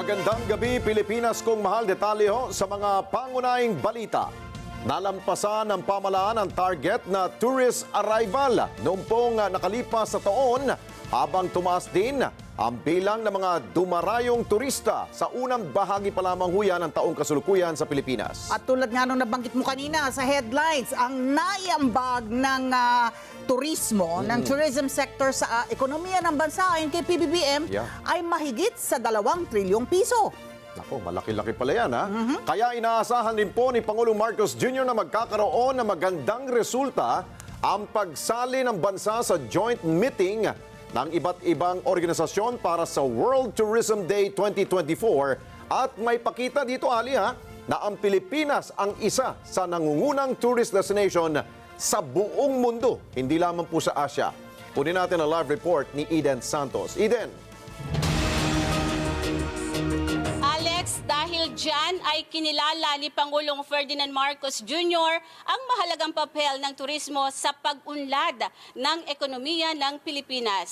Magandang gabi Pilipinas kung mahal detalye ho sa mga pangunahing balita. Nalampasan ng pamalaan ang target na tourist arrival noong pong ah, nakalipas sa taon habang tumaas din ang bilang ng mga dumarayong turista sa unang bahagi pa lamang huya ng taong kasulukuyan sa Pilipinas. At tulad nga nung nabanggit mo kanina sa headlines, ang naiambag ng ah, turismo, ng tourism sector sa ah, ekonomiya ng bansa ayon kay PBBM Yeah. ay mahigit sa dalawang trilyong piso. Ako, malaki-laki pala yan ha. Kaya inaasahan din po ni Pangulong Marcos Jr. na magkakaroon ng magandang resulta ang pagsali ng bansa sa joint meeting ng iba't ibang organisasyon para sa World Tourism Day 2024 at may pakita dito Ali ha na ang Pilipinas ang isa sa nangungunang tourist destination sa buong mundo, hindi lamang po sa Asia. Kunin natin ang live report ni Eden Santos. Eden, dyan ay kinilala ni Pangulong Ferdinand Marcos Jr. ang mahalagang papel ng turismo sa pag-unlad ng ekonomiya ng Pilipinas.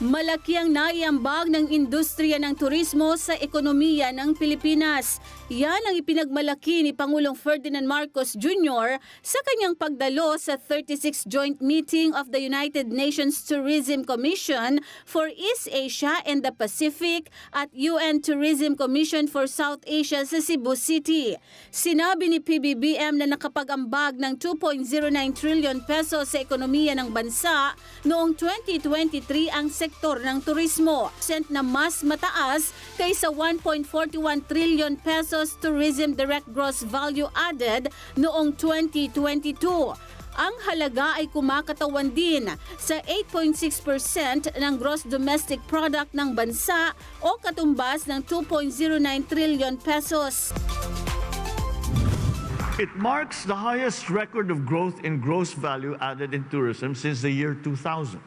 Malaki ang naiambag ng industriya ng turismo sa ekonomiya ng Pilipinas. Yan ang ipinagmalaki ni Pangulong Ferdinand Marcos Jr. sa kanyang pagdalo sa 36th Joint Meeting of the United Nations Tourism Commission for East Asia and the Pacific at UN Tourism Commission for South Asia sa Cebu City. Sinabi ni PBBM na nakapag-ambag ng 2.09 trillion pesos sa ekonomiya ng bansa noong 2023 ang sektor ng turismo, sent na mas mataas kaysa 1.41 trillion pesos tourism direct gross value added noong 2022. Ang halaga ay kumakatawan din sa 8.6% ng gross domestic product ng bansa o katumbas ng 2.09 trillion pesos. It marks the highest record of growth in gross value added in tourism since the year 2000.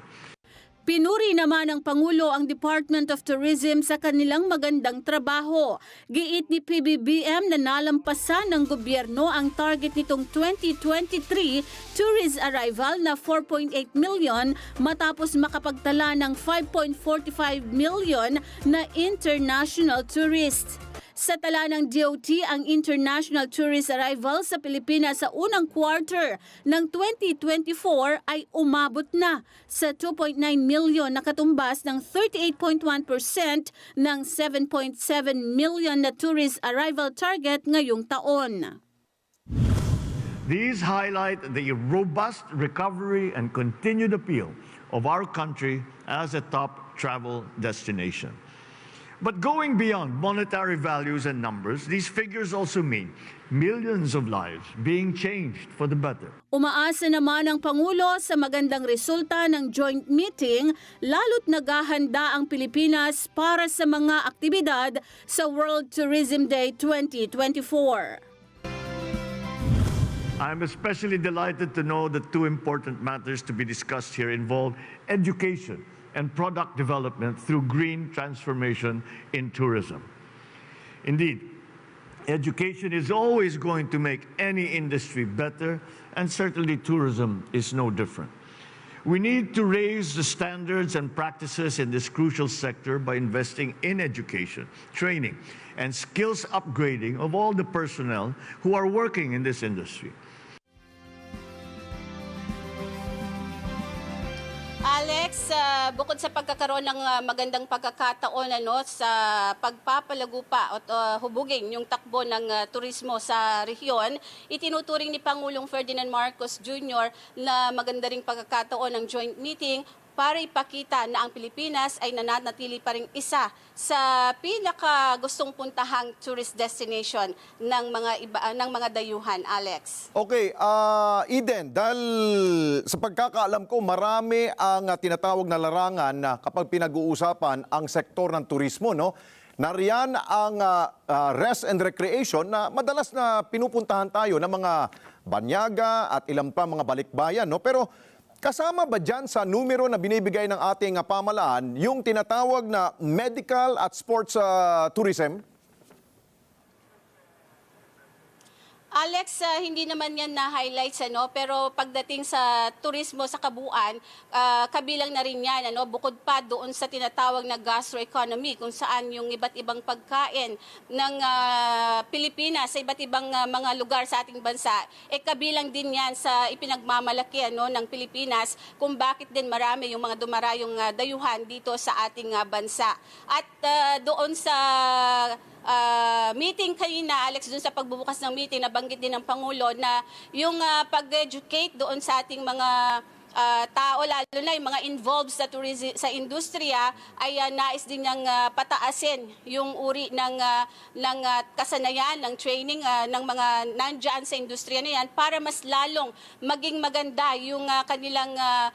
Pinuri naman ng Pangulo ang Department of Tourism sa kanilang magandang trabaho. Giit ni PBBM na nalampasan ng gobyerno ang target nitong 2023 tourist arrival na 4.8 million matapos makapagtala ng 5.45 million na international tourists. Sa tala ng DOT, ang international tourist arrival sa Pilipinas sa unang quarter ng 2024 ay umabot na sa 2.9 million na katumbas ng 38.1% ng 7.7 million na tourist arrival target ngayong taon. These highlight the robust recovery and continued appeal of our country as a top travel destination. But going beyond monetary values and numbers, these figures also mean millions of lives being changed for the better. Umaasa naman ang Pangulo sa magandang resulta ng joint meeting lalo't naghahanda ang Pilipinas para sa mga aktibidad sa World Tourism Day 2024. I'm especially delighted to know that two important matters to be discussed here involve education and product development through green transformation in tourism. Indeed, education is always going to make any industry better, and certainly tourism is no different. We need to raise the standards and practices in this crucial sector by investing in education, training, and skills upgrading of all the personnel who are working in this industry. Alex, ah, bukod sa pagkakaroon ng ah, magandang pagkakataon ano, sa pagpapalago pa at ah, hubugin yung takbo ng ah, turismo sa rehiyon, itinuturing ni Pangulong Ferdinand Marcos Jr. na maganda ring pagkakataon ng joint meeting para ipakita na ang Pilipinas ay nananatili pa rin isa sa pinaka gustong puntahang tourist destination ng mga iba ah, ng mga dayuhan, Alex. Okay, ah Eden, dahil sa pagkakaalam ko, marami ang tinatawag na larangan na kapag pinag-uusapan ang sektor ng turismo, no? Nariyan ang ah, ah, rest and recreation na madalas na pinupuntahan tayo ng mga banyaga at ilang pa mga balikbayan, no? Pero kasama ba dyan sa numero na binibigay ng ating pamalaan yung tinatawag na medical at sports ah, tourism? Alex, ah, hindi naman yan na-highlights, ano, pero pagdating sa turismo sa kabuuan, ah, kabilang na rin yan, ano, bukod pa doon sa tinatawag na gastroeconomy, kung saan yung iba't ibang pagkain ng ah, Pilipinas sa iba't ibang ah, mga lugar sa ating bansa, eh kabilang din yan sa ipinagmamalaki ano, ng Pilipinas kung bakit din marami yung mga dumarayong ah, dayuhan dito sa ating ah, bansa. At ah, doon sa ah, meeting kanina, Alex, dun sa pagbubukas ng meeting, nabanggit din ng Pangulo na yung ah, pag-educate doon sa ating mga ah, tao, lalo na yung mga involved sa tourism, sa industriya, ay ah, nais din niyang ah, pataasin yung uri ng, ah, ng ah, kasanayan, ng training ah, ng mga nandyan sa industriya na yan para mas lalong maging maganda yung ah, kanilang ah,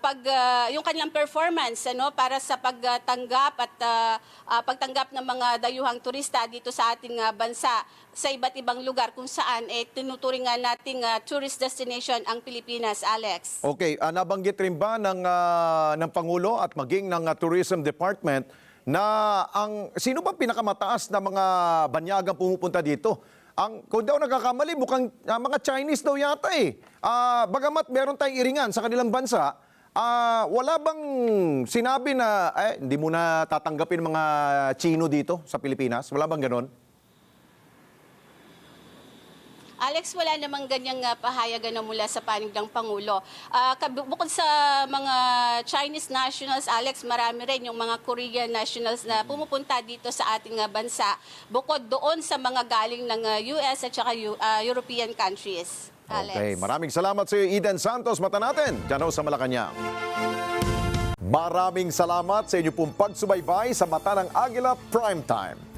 pag ah, yung kanilang performance ano para sa pagtanggap at ah, ah, pagtanggap ng mga dayuhang turista dito sa ating ah, bansa sa iba't ibang lugar kung saan eh tinuturing nga nating ah, tourist destination ang Pilipinas, Alex. Okay, ah, nabanggit rin ba ng, ah, ng Pangulo at maging ng ah, Tourism Department na ang sino ba pinakamataas na mga banyagang pumupunta dito? Ang kung daw nagkakamali, mukhang ah, mga Chinese daw yata eh. Ah, bagamat meron tayong iringan sa kanilang bansa, ah, wala bang sinabi na eh, hindi mo na tatanggapin mga Chino dito sa Pilipinas? Wala bang ganon? Alex, wala namang ganyang uh, pahayagan na mula sa panig ng Pangulo. Ah, kab- bukod sa mga Chinese nationals, Alex, marami rin yung mga Korean nationals na pumupunta dito sa ating uh, bansa. Bukod doon sa mga galing ng uh, US at saka uh, European countries. Alex. Okay, maraming salamat sa iyo, Eden Santos. Mata natin, dyan sa Malacanang. Maraming salamat sa inyo pong pagsubaybay sa Mata ng Agila Primetime.